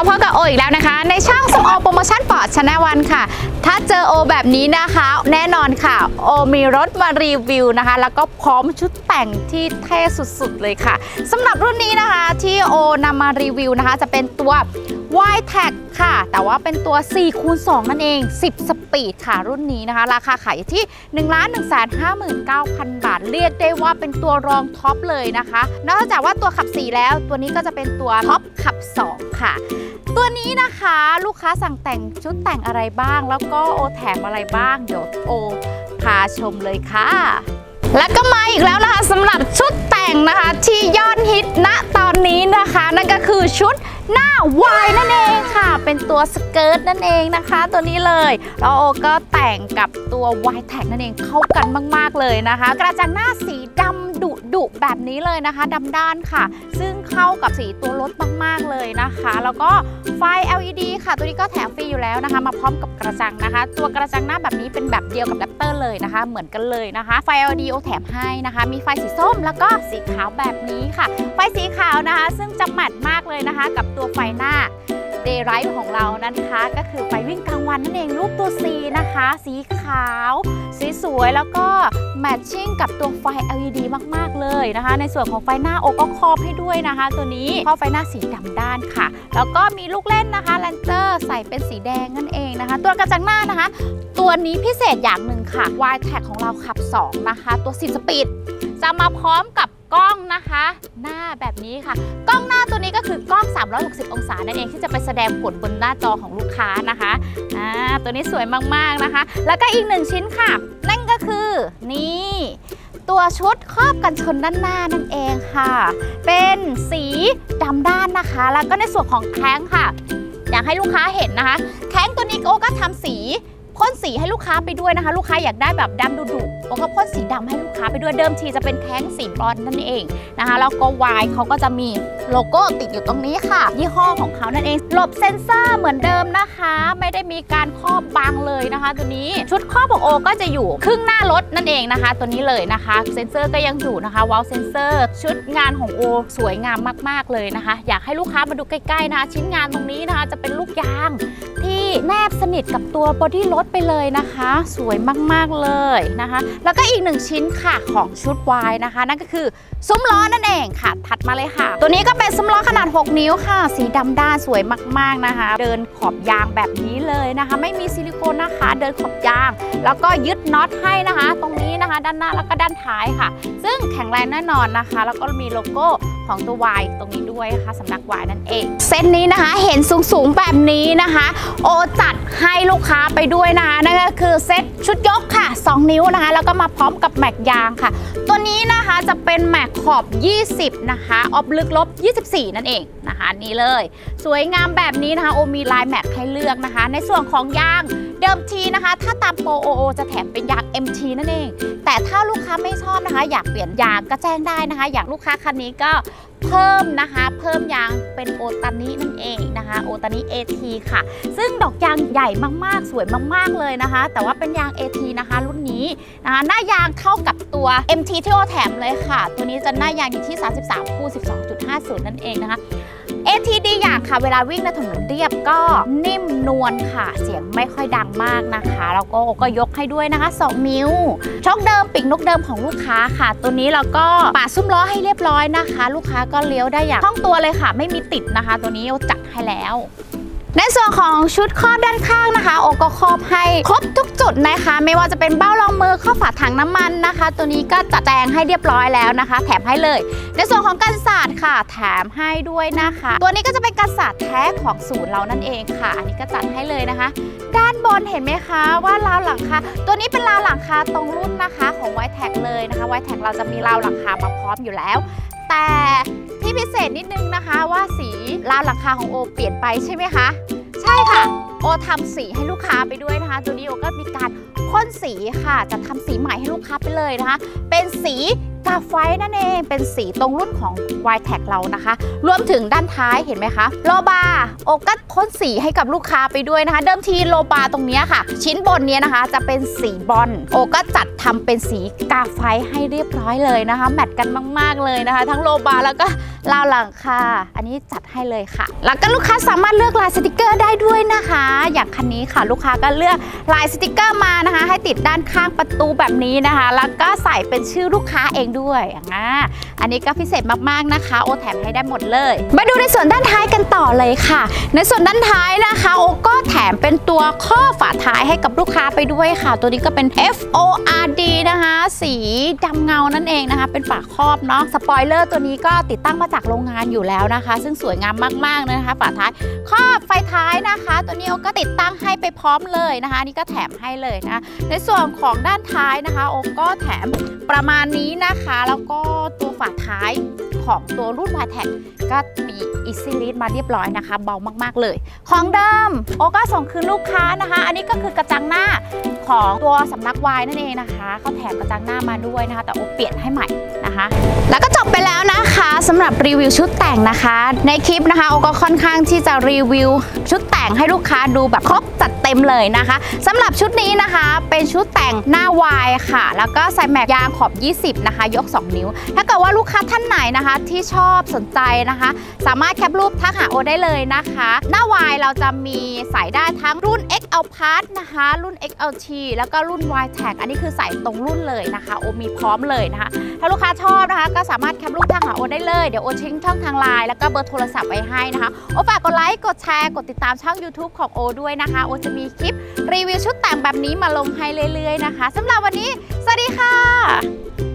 มาพบกับโออีกแล้วนะคะ ในช่องสมอโปรโมชั่นปอดชนะวันค่ะ ถ้าเจอโอแบบนี้นะคะ แน่นอนค่ะ โอมีรถมารีวิวนะคะ แล้วก็พร้อมชุดแต่งที่เท่สุดๆเลยค่ะสำหรับรุ่นนี้นะคะที่โอนำมารีวิวนะคะ จะเป็นตัว y t a g ค่ะ แต่ว่าเป็นตัว 4 คูณ 2 นั่นเอง 10 สปีดค่ะ รุ่นนี้นะคะ ราคาขายที่ 1 1 5 9 0 0 0 บาท เรียกได้ว่าเป็นตัวรองท็อปเลยนะคะ นอกจากว่าตัวขับ 4 แล้ว ตัวนี้ก็จะเป็นตัวท็อปขับ 2 ค่ะ ตัวนี้นะคะลูกค้าสั่งแต่งชุดแต่งอะไรบ้าง แล้วก็โอแถมอะไรบ้าง เดี๋ยวโอพาชมเลยค่ะ แล้วก็มาอีกแล้วนะคะสำหรับชุดแต่งนะคะที่ยอดฮิตณตอนนี้นะคะ นั่นก็คือชุด หน้าวายนั่นเองค่ะ เป็นตัวสเกิร์ตนั่นเองนะคะ ตัวนี้เลยแล้วโอก็แต่งกับตัววายแท็กนั่นเองเข้ากันมาก ๆ เลยนะคะ กระจังหน้าสีดำ ดุแบบนี้เลยนะคะดำด้านค่ะ ซึ่งเข้ากับสีตัวรถมากๆเลยนะคะ แล้วก็ไฟ LED ค่ะ ตัวนี้ก็แถมฟรีอยู่แล้วนะคะ มาพร้อมกับกระจังนะคะ ตัวกระจังหน้าแบบนี้เป็นแบบเดียวกับแรปเตอร์เลยนะคะ เหมือนกันเลยนะคะ ไฟ LED โอแถมให้นะคะ มีไฟสีส้มแล้วก็สีขาวแบบนี้ค่ะ ไฟสีขาวนะคะ ซึ่งจะแมทมากเลยนะคะ กับตัวไฟหน้า เดย์ไรท์ของเรานะคะ ก็คือไฟวิ่งกลางวันนั่นเองรูปตัว C นะคะ สีขาว สีสวยแล้วก็แมทชิ่งกับตัวไฟ LED มาก ๆ เลยนะคะ ในส่วนของไฟหน้าโอก็ครอบให้ด้วยนะคะ ตัวนี้ครอบไฟหน้าสีดำด้านค่ะ แล้วก็มีลูกเล่นนะคะแลนเตอร์ใส่เป็นสีแดงนั่นเองนะคะ ตัวกระจังหน้านะคะ ตัวนี้พิเศษอย่างหนึ่งค่ะ y t a g ของเราขับ 2 นะคะ ตัว4สปีดจะมาพร้อมกับ กล้องนะคะ หน้าแบบนี้ค่ะ กล้องหน้าตัวนี้ก็คือกล้อง 360 องศานั่นเองที่จะไปแสดงผลบนหน้าจอของลูกค้านะคะอ่าตัวนี้สวยมากๆนะคะ แล้วก็อีกหนึ่งชิ้นค่ะ นั่นก็คือนี่ตัวชุดครอบกันชนด้านหน้านั่นเองค่ะ เป็นสีดำด้านนะคะ แล้วก็ในส่วนของแข้งค่ะ อยากให้ลูกค้าเห็นนะคะ แข้งตัวนี้โอก็ทำสี พ่นสีให้ลูกค้าไปด้วยนะคะ ลูกค้าอยากได้แบบดำดุดุๆโอก็พ่นสีดำให้ลูกค้าไปด้วยเดิมทีจะเป็นแข้งสีบรอนนั่นเองนะคะแล้วก็วายเขาก็จะมีโลโก้ติดอยู่ตรงนี้ค่ะ ยี่ห้อของเขานั่นเองหลบเซ็นเซอร์เหมือนเดิมนะคะ ไม่ได้มีการครอบบังเลยนะคะ ตัวนี้ชุดครอบของโอก็จะอยู่ครึ่งหน้ารถนั่นเองนะคะ ตัวนี้เลยนะคะ เซ็นเซอร์ก็ยังอยู่นะคะวาลเซ็นเซอร์ชุดงานของโอสวยงามมาก ๆเลยนะคะ อยากให้ลูกค้ามาดูใกล้ๆนะคะชิ้นงานตรงนี้นะคะจะเป็นลูกยาง แนบสนิทกับตัวบอดี้รถไปเลยนะคะ สวยมากๆเลยนะคะ แล้วก็อีกหนึ่งชิ้นค่ะของชุดวายนะคะ นั่นก็คือซุ้มล้อนั่นเองค่ะ ถัดมาเลยค่ะ ตัวนี้ก็เป็นซุ้มล้อขนาด 6 นิ้วค่ะ สีดำด้านสวยมากๆนะคะ เดินขอบยางแบบนี้เลยนะคะ ไม่มีซิลิโคนนะคะ เดินขอบยาง แล้วก็ยึดน็อตให้นะคะ ตรงนี้นะคะ ด้านหน้าแล้วก็ด้านท้ายค่ะ ซึ่งแข็งแรงแน่นอนนะคะ แล้วก็มีโลโก้ของตัว Y ตรงนี้ด้วยนะคะสำนัก Y นั่นเอง เซตนี้นะคะ เห็นสูงๆแบบนี้นะคะ โอจัดให้ลูกค้าไปด้วยนะคะนั่นก็คือเซตชุดยกค่ะ 2 นิ้วนะคะ แล้วก็มาพร้อมกับแม็กยางค่ะ ตัวนี้นะคะจะเป็นแม็กขอบ 20 นะคะ ออบลึกลบ 24 นั่นเองนะคะนี่เลย สวยงามแบบนี้นะคะ โอมีลายแม็กให้เลือกนะคะ ในส่วนของยางเดิมทีนะคะ ถ้าตามโปรโอโอจะแถมเป็นยาง MT นั่นเอง แต่ถ้าลูกค้าไม่ชอบนะคะ อยากเปลี่ยนยางก็แจ้งได้นะคะ อย่างลูกค้าคันนี้ก็ เพิ่มนะคะ เพิ่มยางเป็นโอตานินั่นเองนะคะ โอตานิ AT ค่ะ ซึ่งดอกยางใหญ่มากๆ สวยมากๆเลยนะคะ แต่ว่าเป็นยาง AT นะคะ รุ่นนี้นะคะหน้ายางเท่ากับตัว MT ที่โอแถมเลยค่ะ ตัวนี้จะหน้ายางอยู่ที่ 33 คู่ 12.50 นั่นเองนะคะ ATD อย่างค่ะ เวลาวิ่งในถนนเรียบก็นิ่มนวลค่ะ เสียงไม่ค่อยดังมากนะคะ แล้วก็ก็ยกให้ด้วยนะคะ 2 นิ้ว ช่องเดิมปีกนกเดิมของลูกค้าค่ะ ตัวนี้เราก็ปาดซุ้มล้อให้เรียบร้อยนะคะ ลูกค้าก็เลี้ยวได้อย่างคล่องตัวเลยค่ะ ไม่มีติดนะคะ ตัวนี้จัดให้แล้ว ในส่วนของชุดครอบด้านข้างนะคะโอก็ครอบให้ครบทุกจุดนะคะ ไม่ว่าจะเป็นเบ้ารองมือข้อฝาถังน้ำมันนะคะ ตัวนี้ก็จัดแจงให้เรียบร้อยแล้วนะคะ แถมให้เลย ในส่วนของกันศาสตร์ค่ะ แถมให้ด้วยนะคะ ตัวนี้ก็จะเป็นกันศาสตร์แท้ของศูนย์เรานั่นเองค่ะ อันนี้ก็จัดให้เลยนะคะ ด้านบนเห็นไหมคะว่าราวหลังคาตัวนี้เป็นราวหลังคาตรงรุ่นนะคะ ของไวแท็กเลยนะคะไวแท็กเราจะมีราวหลังคามาพร้อมอยู่แล้ว แต่ ที่พิเศษนิดนึงนะคะว่าสีราวหลังคาของโอเปลี่ยนไปใช่ไหมคะ ใช่ค่ะ โอทำสีให้ลูกค้าไปด้วยนะคะ ตัวนี้โอก็มีการพ่นสีค่ะจะทำสีใหม่ให้ลูกค้าไปเลยนะคะ เป็นสี กาไฟนั่นเองเป็นสีตรงรุ่นของ y t แท็เรานะคะ รวมถึงด้านท้ายเห็นไหมคะโลบาโอก็พ่นสีให้กับลูกค้าไปด้วยนะคะ เดิมทีโลบาตรงนี้ค่ะ ชิ้นบนเนี้ยนะคะจะเป็นสีบอลโอก็จัดทำเป็นสีกาไฟให้เรียบร้อยเลยนะคะ แมทกันมาก ๆ เลยนะคะ ทั้งโลบาแล้วก็ราวหลังค่ะ อันนี้จัดให้เลยค่ะ แล้วก็ลูกค้าสามารถเลือกลายสติกเกอร์ได้ด้วยนะคะ อย่างคันนี้ค่ะลูกค้าก็เลือกลายสติกเกอร์มานะคะ ให้ติดด้านข้างประตูแบบนี้นะคะ แล้วก็ใส่เป็นชื่อลูกค้าเองด้วยอ่าอันนี้ก็พิเศษมากๆนะคะ โอแถมให้ได้หมดเลย มาดูในส่วนด้านท้ายกันต่อเลยค่ะ ในส่วนด้านท้ายนะคะ โอก็แถมเป็นตัวข้อฝาท้ายให้กับลูกค้าไปด้วยค่ะ ตัวนี้ก็เป็น F O R D นะคะ สีดำเงานั่นเองนะคะ เป็นฝาครอบเนาะสปอยเลอร์ตัวนี้ก็ติดตั้งมาจากโรงงานอยู่แล้วนะคะ ซึ่งสวยงามมากๆเลยนะคะฝาท้ายครอบไฟท้ายนะคะ ตัวนี้โอก็ติดตั้งให้ไปพร้อมเลยนะคะนนี่ก็แถมให้เลยนะในส่วนของด้านท้ายนะคะโอก็แถมประมาณนี้นะคะแล้วก็ตัวฝาท้ายของตัวรุ่นวายแท็ก็มีอิซิลิสมาเรียบร้อยนะคะ เบามาก ๆ เลย ของเดิมโอก็ส่งคืนลูกค้านะคะ อันนี้ก็คือกระจังหน้าของตัวสำนักวายนั่นเองนะคะเขาแถมกระจังหน้ามาด้วยนะคะ แต่โอเปลี่ยนให้ใหม่นะคะ แล้วก็จบ หรับรีวิวชุดแต่งนะคะ ในคลิปนะคะโอก็ค่อนข้างที่จะรีวิว ชุดแต่งให้ลูกค้าดูแบบครบจัดเต็มเลยนะคะสำหรับชุดนี้นะคะเป็นชุดแต่งหน้าวายค่ะ แล้วก็ใส่แม็กยางขอบ 20 นะคะ ยก 2 นิ้ว ถ้าเกิดว่าลูกค้าท่านไหนนะคะ ที่ชอบสนใจนะคะ สามารถแคปรูปทักหาโอได้เลยนะคะ หน้าวายเราจะมีใส่ได้ทั้งรุ่น XL Plus นะคะ รุ่น XLT แล้วก็รุ่น Y Tag อันนี้คือใส่ตรงรุ่นเลยนะคะ โอมีพร้อมเลยนะคะ ถ้าลูกค้าชอบนะคะ ก็สามารถแคปรูปทักหาโอได้เลยเดี๋ยวโอทิ้งช่องทางไลน์แล้วก็เบอร์โทรศัพท์ไว้ให้นะคะ โอฝากกดไลค์กดแชร์กดติดตามช่อง YouTube ของโอด้วยนะคะ โอจะมีคลิปรีวิวชุดแต่งแบบนี้มาลงให้เรื่อยๆนะคะสำหรับวันนี้ สวัสดีค่ะ